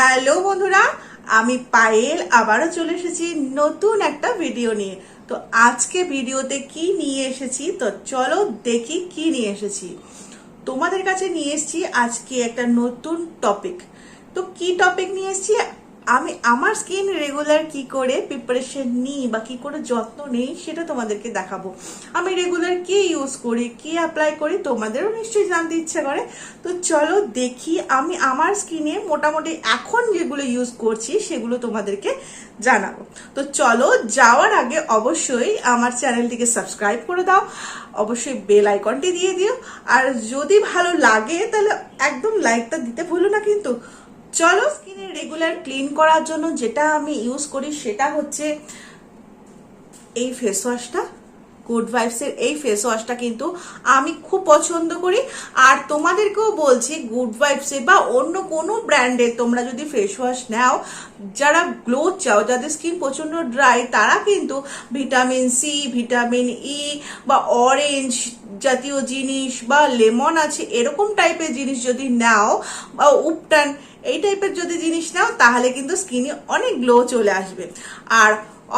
Hello বন্ধুরা, আমি পায়েল, আবারও চলে এসেছি নতুন একটা ভিডিও নিয়ে। তো আজকে ভিডিওতে কি নিয়ে এসেছি? তো চলো দেখি কি নিয়ে এসেছি। তোমাদের কাছে নিয়ে এসেছি আজকে একটা নতুন টপিক তো কি টপিক নিয়ে এসেছি? আমি, আমার স্কিন রেগুলার কি করে প্রিপারেশন নিই বা কি করে যত্ন নেই সেটা তোমাদেরকে দেখাবো। আমি রেগুলার কি ইউজ করি, কি অ্যাপ্লাই করি তোমাদেরও নিশ্চয়ই জানতে ইচ্ছে করে। তো চলো দেখি, আমি আমার স্কিনে মোটামুটি এখন যেগুলো ইউজ করছি সেগুলো তোমাদেরকে জানাব। তো চলো যাওয়ার আগে অবশ্যই আমার চ্যানেলটিকে সাবস্ক্রাইব করে দাও, অবশ্যই বেল আইকনটি দিয়ে দিও। আর যদি ভালো লাগে তাহলে একদম লাইকটা দিতে ভুলো না কিন্তু। চলো স্কিনে রেগুলার ক্লিন করার জন্য যেটা আমি ইউজ করি সেটা হচ্ছে এই ফেস ওয়াশটা গুড ভাইবসের এই ফেস ওয়াশটা কিন্তু আমি খুব পছন্দ করি। আর তোমাদেরকেও বলছি গুড ভাইবসে বা অন্য কোনো ব্র্যান্ডের তোমরা যদি ফেস ওয়াশ নাও, যারা গ্লো চাও, যাদের স্কিন প্রচণ্ড ড্রাই তারা কিন্তু ভিটামিন সি ভিটামিন ই বা অরেঞ্জ জাতীয় জিনিস বা লেমন আছে, এরকম টাইপের জিনিস যদি নাও বা উপটান, এই টাইপের যদি জিনিস নাও, তাহলে কিন্তু স্কিনে অনেক গ্লো চলে আসবে। আর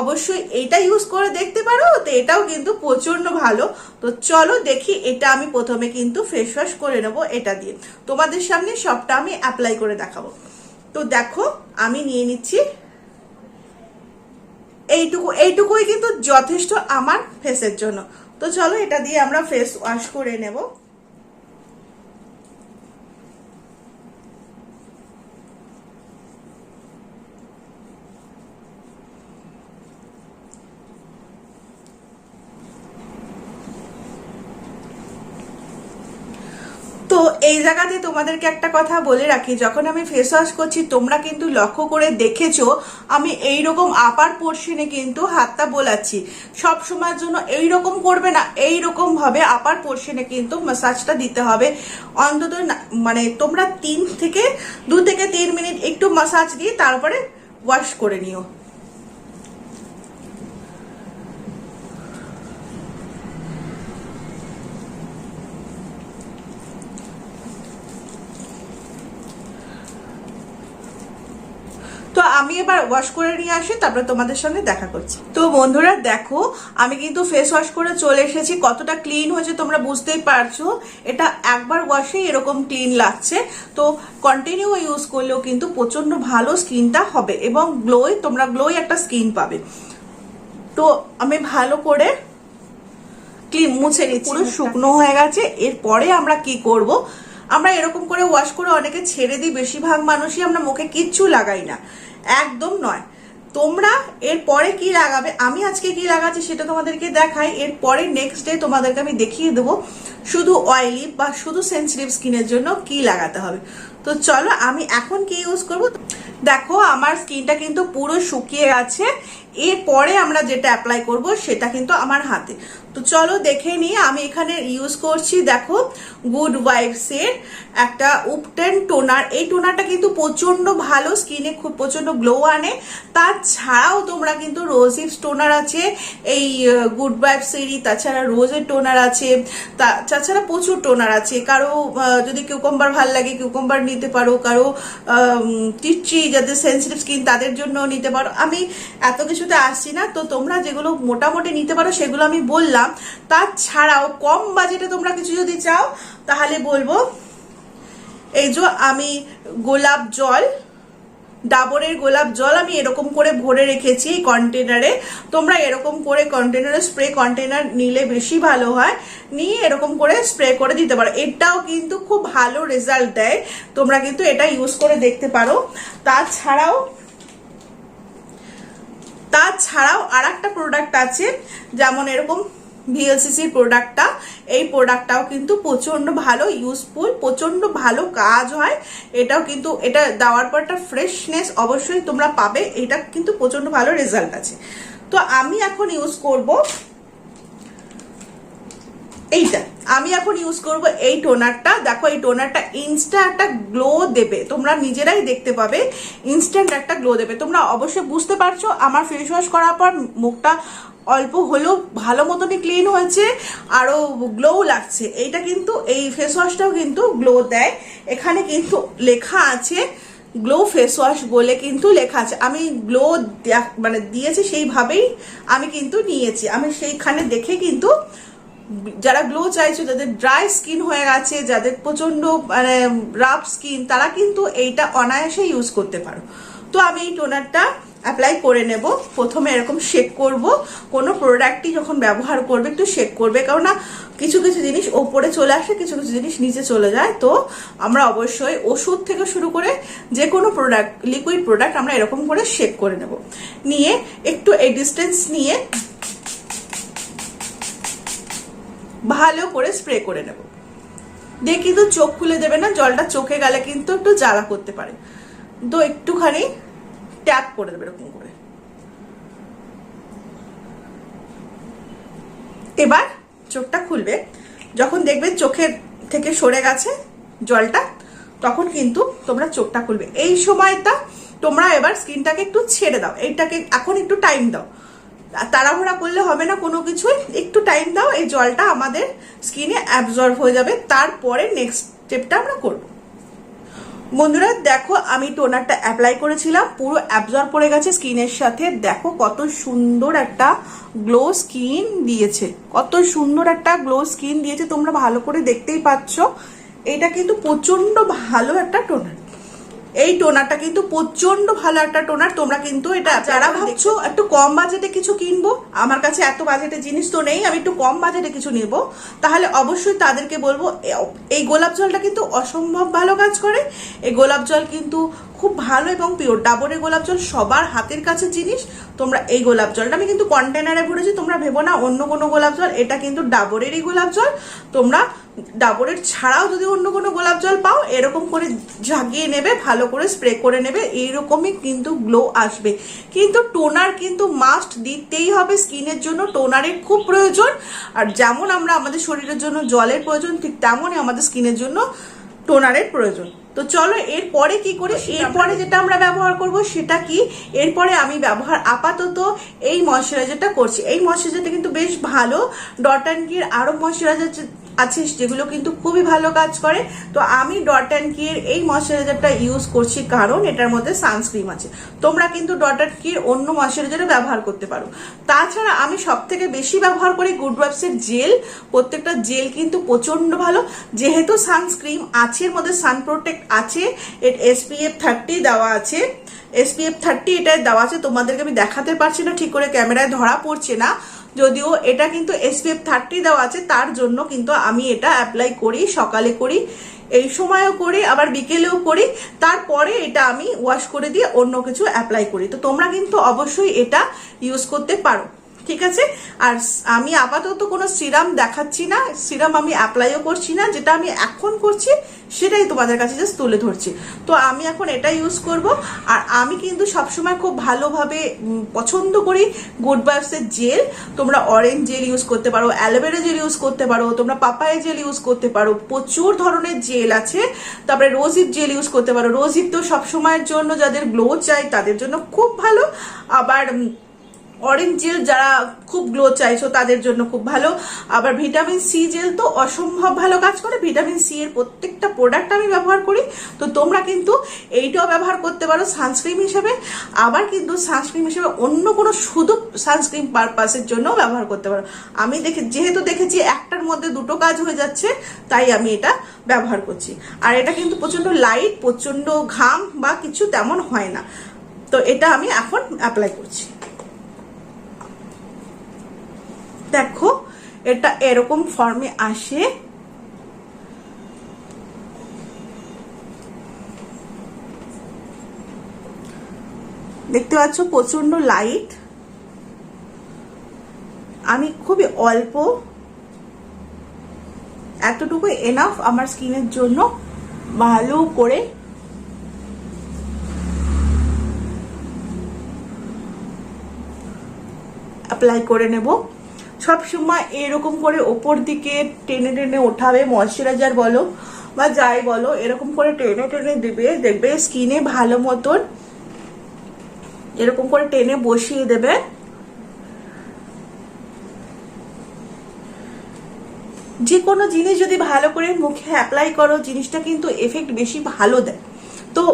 অবশ্যই এটা ইউজ করে দেখতে পারো, তো এটাও কিন্তু প্রচণ্ড ভালো। তো চলো দেখি, এটা আমি প্রথমে কিন্তু ফেস ওয়াশ করে নেব, এটা দিয়ে। তোমাদের সামনে সবটা আমি অ্যাপ্লাই করে দেখাবো। তো দেখো, আমি নিয়ে নিচ্ছি। এইটুকু, এইটুকুই কিন্তু যথেষ্ট আমার ফেসের জন্য। তো চলো, এটা দিয়ে আমরা ফেস ওয়াশ করে নেব। এই জায়গাতে তোমাদেরকে একটা কথা বলে রাখি, যখন আমি ফেস ওয়াশ করছি, তোমরা কিন্তু লক্ষ্য করে দেখেছ, আমি এই রকম আপার পোর্শনে কিন্তু হাতটা বোলাচ্ছি। সব সময়ের জন্য এই রকম করবে না এই রকম ভাবে আপার পোর্শনে কিন্তু মাসাজটা দিতে হবে। অন্তত মানে তোমরা তিন থেকে, দু থেকে তিন মিনিট একটু মাসাজ দিয়ে তারপরে ওয়াশ করে নিও। আমি এবার ওয়াশ করে নিয়ে আসি তারপরে তোমাদের সঙ্গে দেখা করছি। তো বন্ধুরা দেখো আমি কিন্তু ফেস ওয়াশ করে চলে এসেছি। কতটা ক্লিন হয়েছে তোমরা বুঝতেই পারছ। এটা একবার ওয়াশেই এরকম ক্লিন লাগছে। তো কন্টিনিউ ইউজ করলেও কিন্তু প্রচণ্ড ভালো স্কিনটা হবে এবং গ্লোই তোমরা গ্লোই একটা স্কিন পাবে। তো আমি ভালো করে ক্লিন মুছে নিচ্ছি। পুরো শুকনো হয়ে গেছে। এরপরে আমরা কি করব? আমরা এরকম করে ওয়াশ করে অনেকে ছেড়ে দিই। বেশিরভাগ মানুষই আমরা মুখে কিচ্ছু লাগাই না। একদম নয়। তোমরা এরপরে কি লাগাবে? আমি আজকে কি লাগাচ্ছি সেটা তোমাদেরকে দেখাই। এরপরে নেক্সট ডে তোমাদেরকে আমি দেখিয়ে দেবো শুধু অয়েলি বা শুধু সেন্সিটিভ স্কিনের জন্য কি লাগাতে হবে। তো চলো, আমি এখন কি ইউজ করব? দেখো, আমার স্কিনটা কিন্তু পুরো শুকিয়ে গেছে। এরপরে আমরা যেটা অ্যাপ্লাই করব সেটা কিন্তু আমার হাতে। তো চলো দেখে নিই, আমি এখানে ইউজ করছি, দেখো গুড ওয়াইফসের একটা উপটেন টোনার এই টোনারটা কিন্তু প্রচণ্ড ভালো স্কিনে খুব প্রচণ্ড গ্লো আনে। তাছাড়াও তোমরা কিন্তু রোজিপস টোনার আছে, এই গুড ওয়াইফসেরই তাছাড়া রোজের টোনার আছে তাছাড়া প্রচুর টোনার আছে। কারও যদি কিউকম্বার ভালো লাগে কিউকম্বার নিতে পারো। কারও টিচি যাদের সেন্সিটিভ স্কিন তাদের জন্য নিতে পারো। আমি এত কিছুতে আসছি না, তো তোমরা যেগুলো মোটামুটি নিতে পারো সেগুলো আমি বললাম। তাছাড়াও কম বাজেটে তোমরা কিছু যদি চাও, তাহলে বলব, এই যে আমি গোলাপ জল, ডাবরের গোলাপ জল আমি এরকম করে ভরে রেখেছি এই কন্টেনারে তোমরা এরকম করে কন্টেনারে স্প্রে কন্টেনার নিলে বেশি ভালো হয়। নিয়ে এরকম করে স্প্রে করে দিতে পারো। এটাও কিন্তু খুব ভালো রেজাল্ট দেয়। তোমরা কিন্তু এটা ইউজ করে দেখতে পারো। তাছাড়াও তাছাড়াও আর একটা প্রোডাক্ট আছে, যেমন এরকম ভিএলসিসির প্রোডাক্টটা এই প্রোডাক্টটাও কিন্তু প্রচণ্ড ভালো ইউজফুল প্রচণ্ড ভালো কাজ হয়। এটাও কিন্তু, এটা দেওয়ার পর একটা ফ্রেশনেস অবশ্যই তোমরা পাবে, এটা কিন্তু প্রচণ্ড ভালো রেজাল্ট আছে। তো আমি এখন ইউজ করব এইটা। আমি এখন ইউজ করব এই টোনারটা দেখো এই টোনারটা ইনস্টা একটা গ্লো দেবে। তোমরা নিজেরাই দেখতে পাবে। ইনস্ট্যান্ট একটা গ্লো দেবে। তোমরা অবশ্যই বুঝতে পারছ, আমার ফেস ওয়াশ করার পর মুখটা অল্প হলেও ভালো মতনই ক্লিন হয়েছে আরও গ্লো লাগছে। এইটা কিন্তু, এই ফেস ওয়াশটাও কিন্তু গ্লো দেয়। এখানে কিন্তু লেখা আছে গ্লো ফেস ওয়াশ বলে কিন্তু লেখা আছে। আমি গ্লো মানে দিয়েছি সেইভাবেই আমি কিন্তু নিয়েছি। আমি সেইখানে দেখে কিন্তু যারা গ্লো চাইছো, যাদের ড্রাই স্কিন হয়ে গেছে, যাদের প্রচণ্ড মানে রাফ স্কিন তারা কিন্তু এইটা অনায়াসে ইউজ করতে পারো। তো আমি এই টোনারটা অ্যাপ্লাই করে নেব। প্রথমে এরকম শেক করব। কোনো প্রোডাক্টই যখন ব্যবহার করবে, একটু শেক করবে। কারণ না কিছু কিছু জিনিস ওপরে চলে আসে, কিছু কিছু জিনিস নিচে চলে যায়। তো আমরা অবশ্যই ওষুধ থেকে শুরু করে যে কোনো প্রোডাক্ট লিকুইড প্রোডাক্ট আমরা এরকম করে শেক করে নেব। নিয়ে একটু এই ডিস্টেন্স নিয়ে ভালো করে স্প্রে করে নেব। দিয়ে কিন্তু চোখ খুলে দেবে না, জলটা চোখে গেলে কিন্তু একটু জ্বালা করতে পারে। তো একটুখানি ট্যাপ করে দেবে এরকম করে। এবার চোখটা খুলবে। যখন দেখবে চোখের থেকে সরে গেছে জলটা, তখন কিন্তু তোমরা চোখটা খুলবে। এই সময়টা তোমরা এবার স্কিনটাকে একটু ছেড়ে দাও। এইটাকে এখন একটু টাইম দাও। তাড়াহুড়া করলে হবে না কোনো কিছুই। একটু টাইম দাও, এই জলটা আমাদের স্কিনে অ্যাবজর্ব হয়ে যাবে। তারপরে নেক্সট স্টেপটা আমরা করব। বন্ধুরা, দেখো আমি টোনারটা অ্যাপ্লাই করেছিলাম, পুরো অ্যাবজর্ব করে গেছে স্কিনের সাথে। দেখো কত সুন্দর একটা গ্লো স্কিন দিয়েছে। কত সুন্দর একটা গ্লো স্কিন দিয়েছে, তোমরা ভালো করে দেখতেই পাচ্ছ। এটা কিন্তু প্রচণ্ড ভালো একটা টোনার এই টোনারটা কিন্তু প্রচণ্ড ভালো একটা টোনার তোমরা কিন্তু এটা যারা ভাবছ একটু কম বাজেটে কিছু কিনবো আমার কাছে এত বাজেটে জিনিস তো নেই আমি একটু কম বাজেটে কিছু নেব তাহলে অবশ্যই তাদেরকে বলব এই গোলাপ জলটা কিন্তু অসম্ভব ভালো কাজ করে এই গোলাপ জল কিন্তু খুব ভালো এবং পিওর ডাবরের গোলাপ জল সবার হাতের কাছে জিনিস, তোমরা এই গোলাপ জলটা। আমি কিন্তু কন্টেনারে ভরেছি, তোমরা ভেবো না, অন্য কোনো গোলাপ জল, এটা কিন্তু ডাবরেরই গোলাপ জল। তোমরা ডাবরের ছাড়াও যদি অন্য কোনো গোলাপ জল পাও, এরকম করে ঝাঁকিয়ে নেবে, ভালো করে স্প্রে করে নেবে, এইরকমই কিন্তু গ্লো আসবে। কিন্তু টোনার কিন্তু মাস্ট দিতেই হবে স্কিনের জন্য টোনারের খুব প্রয়োজন। আর যেমন আমরা আমাদের শরীরের জন্য জলের প্রয়োজন, ঠিক তেমনই আমাদের স্কিনের জন্য টোনারের প্রয়োজন। তো চলো এরপরে কি করে? এরপরে যেটা আমরা ব্যবহার করব সেটা কি? এরপরে আমি ব্যবহার আপাতত এই ময়শ্চারাইজারটা করছি। এই ময়শ্চারাইজারটা কিন্তু বেশ ভালো। ডট অ্যান্ড গির আরও ময়শ্চারাইজার আছে যেগুলো কিন্তু খুবই ভালো কাজ করে। তো আমি ডট অ্যান্ড কির এই ময়শ্চারাইজারটা ইউজ করছি কারণ এটার মধ্যে সানস্ক্রিন আছে। তোমরা কিন্তু ডট অ্যান্ড কির অন্য ময়শ্চারাইজারও ব্যবহার করতে পারো। তাছাড়া আমি সব থেকে বেশি ব্যবহার করি গুড ওয়াইবসের জেল। প্রত্যেকটা জেল কিন্তু প্রচণ্ড ভালো। যেহেতু সানস্ক্রিন আছে, এর মধ্যে সান প্রোটেক্ট আছে, এর এসপিএফ থার্টি দেওয়া আছে। এসপিএফ থার্টি এটায় দেওয়া আছে, তোমাদেরকে আমি দেখাতে পারছি না, ঠিক করে ক্যামেরায় ধরা পড়ছে না। যদিও এটা কিন্তু এসপিএফ থার্টি দেওয়া আছে, তার জন্য কিন্তু আমি এটা অ্যাপ্লাই করি, সকালে করি, এই সময়ও করি, আবার বিকেলেও করি, তারপরে এটা আমি ওয়াশ করে দিয়ে অন্য কিছু অ্যাপ্লাই করি। তো তোমরা কিন্তু অবশ্যই এটা ইউজ করতে পারো। ঠিক আছে? আর আমি আপাতত কোনো সিরাম দেখাচ্ছি না। সিরাম আমি অ্যাপ্লাইও করছি না। যেটা আমি এখন করছি, সেটাই তোমাদের কাছে জাস্ট তুলে ধরছি। তো আমি এখন এটা ইউজ করব। আর আমি কিন্তু সবসময় খুব ভালোভাবে পছন্দ করি গুড বাইফসের জেল তোমরা অরেঞ্জ জেল ইউজ করতে পারো অ্যালোভেরা জেল ইউজ করতে পারো, তোমরা পাপায়া জেল ইউজ করতে পারো, প্রচুর ধরনের জেল আছে। তারপরে রোজিপ জেল ইউজ করতে পারো। রোজিপ তো সবসময়ের জন্য যাদের গ্লো চাই, তাদের জন্য খুব ভালো। আবার অরেঞ্জ জেল যারা খুব গ্লো চাইছো তাদের জন্য খুব ভালো। আবার ভিটামিন সি জেল তো অসম্ভব ভালো কাজ করে। ভিটামিন সি এর প্রত্যেকটা প্রোডাক্ট আমি ব্যবহার করি। তো তোমরা কিন্তু এইটাও ব্যবহার করতে পারো সানস্ক্রিন হিসেবে। আবার কিন্তু সানস্ক্রিম হিসেবে অন্য কোনো শুধু সানস্ক্রিন পারপাসের জন্য ব্যবহার করতে পারো। আমি দেখে, যেহেতু দেখেছি একটার মধ্যে দুটো কাজ হয়ে যাচ্ছে, তাই আমি এটা ব্যবহার করছি। আর এটা কিন্তু প্রচণ্ড লাইট প্রচণ্ড ঘাম বা কিছু তেমন হয় না। তো এটা আমি এখন অ্যাপ্লাই করছি। দেখো, এটা এরকম ফর্মে আসে। দেখতে পাচ্ছ প্রচণ্ড লাইট আমি খুবই অল্প। এতটুকু এনাফ আমার স্কিনের জন্য। ভালো করে অ্যাপ্লাই করে নেব। সব সময় এরকম করে ওপর দিকে টেনে টেনে ওঠাবে ময়শ্চারাইজার বলো বা যাই বলো, এরকম করে টেনে টেনে দেবে, দেখবে স্কিনে ভালো মতন এরকম করে টেনে বসিয়ে দেবে। যে কোনো জিনিস যদি ভালো করে মুখে অ্যাপ্লাই করো, জিনিসটা কিন্তু এফেক্ট বেশি ভালো দেয়। তো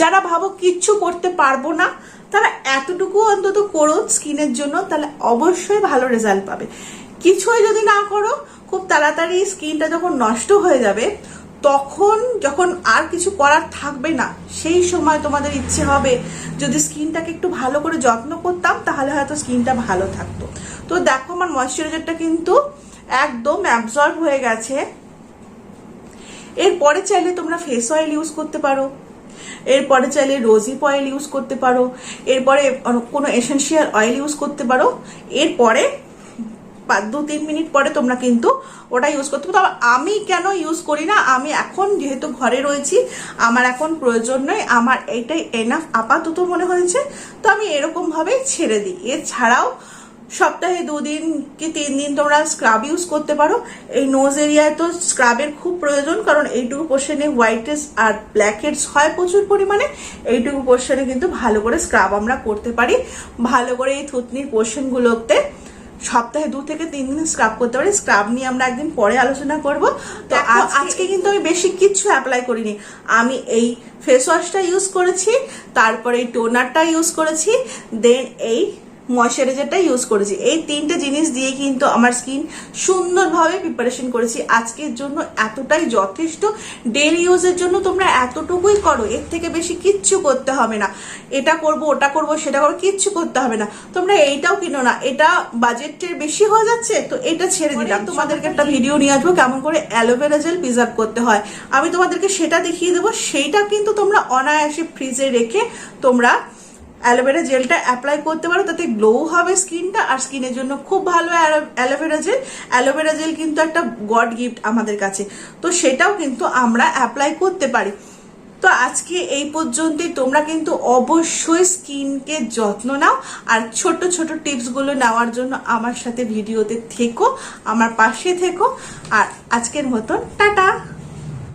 যারা ভাবো কিচ্ছু করতে পারব না, তারা এতটুকু অন্তত করো স্কিনের জন্য, তাহলে অবশ্যই ভালো রেজাল্ট পাবে। কিছুই যদি না করো, খুব তাড়াতাড়ি স্কিনটা যখন নষ্ট হয়ে যাবে, তখন যখন আর কিছু করার থাকবে না, সেই সময় তোমাদের ইচ্ছে হবে যদি স্কিনটাকে একটু ভালো করে যত্ন করতাম, তাহলে হয়তো স্কিনটা ভালো থাকতো। তো দেখো আমার ময়শ্চারাইজারটা কিন্তু একদম অ্যাবজর্ব হয়ে গেছে। এরপরে চাইলে তোমরা ফেস অয়েল ইউজ করতে পারো। এরপরে চাইলে রোজিপ অয়েল ইউজ করতে পারো, এরপরে কোনো এসেন্সিয়াল অয়েল ইউজ করতে পারো, এরপরে দু, তিন মিনিট পরে তোমরা কিন্তু ওটা ইউজ করতে পারো। আমি কেন ইউজ করি না? আমি এখন যেহেতু ঘরে রয়েছি, আমার এখন প্রয়োজন নয়, আমার এইটাই এনাফ আপাতত মনে হয়েছে। তো আমি এরকম ভাবে ছেড়ে দিই। এছাড়াও সপ্তাহে দুদিন কি তিন দিন তোমরা স্ক্রাব ইউজ করতে পারো। এই নোজ এরিয়ায় তো স্ক্রাবের খুব প্রয়োজন কারণ এইটুকু পোর্শনে হোয়াইটেস আর ব্ল্যাক হেডস হয় প্রচুর পরিমাণে। এইটুকু পোর্শনে কিন্তু ভালো করে স্ক্রাব আমরা করতে পারি। ভালো করে এই থুতনির পোর্শনগুলোতে সপ্তাহে দু থেকে তিন দিন স্ক্রাব করতে পারি। স্ক্রাব নিয়ে আমরা একদিন পরে আলোচনা করব। তো আজকে কিন্তু আমি বেশি কিচ্ছু অ্যাপ্লাই করিনি। আমি এই ফেস ওয়াশটা ইউজ করেছি তারপরে এই টোনারটা ইউজ করেছি দেন এই ময়শ্চারাইজারটা ইউজ করেছি। এই তিনটে জিনিস দিয়ে কিন্তু আমার স্কিন সুন্দরভাবে প্রিপারেশন করেছি। আজকের জন্য এতটাই যথেষ্ট। ডেলি ইউজের জন্য তোমরা এতটুকুই করো এর থেকে বেশি কিচ্ছু করতে হবে না। এটা করব ওটা করব সেটা করব কিচ্ছু করতে হবে না। তোমরা এইটাও কিনো না। এটা বাজেটের বেশি হয়ে যাচ্ছে তো এটা ছেড়ে দিলাম। তোমাদেরকে একটা ভিডিও নিয়ে আসব কেমন করে অ্যালোভেরা জেল প্রিজার্ভ করতে হয়। আমি তোমাদেরকে সেটা দেখিয়ে দেবো। সেইটা কিন্তু তোমরা অনায়াসে ফ্রিজে রেখে তোমরা অ্যালোভেরা জেলটা অ্যাপ্লাই করতে পারো, তাতে গ্লো হবে স্কিনটা আর স্কিনের জন্য খুব ভালো অ্যালোভেরা জেল। অ্যালোভেরা জেল কিন্তু একটা গড গিফট আমাদের কাছে। তো সেটাও কিন্তু আমরা অ্যাপ্লাই করতে পারি। তো আজকে এই পর্যন্তই। তোমরা কিন্তু অবশ্যই স্কিনকে যত্ন নাও আর ছোট ছোট টিপসগুলো নেওয়ার জন্য আমার সাথে ভিডিওতে থেকো, আমার পাশে থেকো। আর আজকের মতন, টাটা!